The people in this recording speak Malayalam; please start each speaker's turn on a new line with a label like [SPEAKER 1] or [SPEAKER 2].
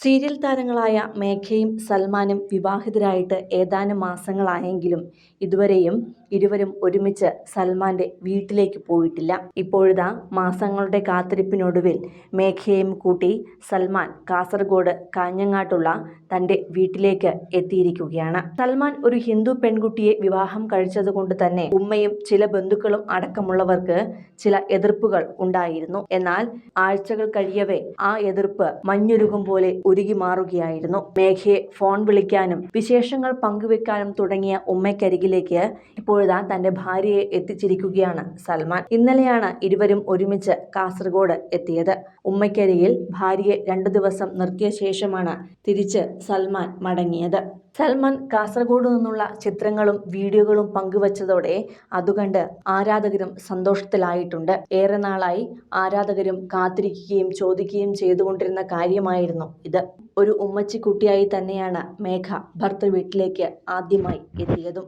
[SPEAKER 1] സീരിയൽ താരങ്ങളായ മേഘയും സൽമാനും വിവാഹിതരായിട്ട് ഏതാനും മാസങ്ങളായെങ്കിലും ഇതുവരെയും ഇരുവരും ഒരുമിച്ച് സൽമാന്റെ വീട്ടിലേക്ക് പോയിട്ടില്ല. ഇപ്പോഴിതാ മാസങ്ങളുടെ കാത്തിരിപ്പിനൊടുവിൽ മേഘയും കൂട്ടി സൽമാൻ കാസർഗോഡ് കാഞ്ഞങ്ങാട്ടുള്ള തന്റെ വീട്ടിലേക്ക് എത്തിയിരിക്കുകയാണ്. സൽമാൻ ഒരു ഹിന്ദു പെൺകുട്ടിയെ വിവാഹം കഴിച്ചതുകൊണ്ട് തന്നെ ഉമ്മയും ചില ബന്ധുക്കളും അടക്കമുള്ളവർക്ക് ചില എതിർപ്പുകൾ ഉണ്ടായിരുന്നു. എന്നാൽ ആഴ്ചകൾ കഴിയവേ ആ എതിർപ്പ് മഞ്ഞുരുകും പോലെ ഉരുകി മാറുകയായിരുന്നു. മേഘയെ ഫോൺ വിളിക്കാനും വിശേഷങ്ങൾ പങ്കുവെക്കാനും തുടങ്ങിയ ഉമ്മയ്ക്കരികിലേക്ക് ഇപ്പോഴിതാ തന്റെ ഭാര്യയെ എത്തിച്ചിരിക്കുകയാണ് സൽമാൻ. ഇന്നലെയാണ് ഇരുവരും ഒരുമിച്ച് കാസർഗോഡ് എത്തിയത്. ഉമ്മയ്ക്കരികിൽ ഭാര്യയെ രണ്ടു ദിവസം നിർത്തിയ ശേഷമാണ് തിരിച്ച് സൽമാൻ മടങ്ങിയത്. സൽമാൻ കാസർഗോഡ് നിന്നുള്ള ചിത്രങ്ങളും വീഡിയോകളും പങ്കുവച്ചതോടെ അതുകണ്ട് ആരാധകരും സന്തോഷത്തിലായിട്ടുണ്ട്. ഏറെ നാളായി ആരാധകരും കാത്തിരിക്കുകയും ചോദിക്കുകയും ചെയ്തുകൊണ്ടിരുന്ന കാര്യമായിരുന്നു ഇത്. ഒരു ഉമ്മച്ചിക്കുട്ടിയായി തന്നെയാണ് മേഘ ഭർത്തൃ വീട്ടിലേക്ക് ആദ്യമായി എത്തിയതും.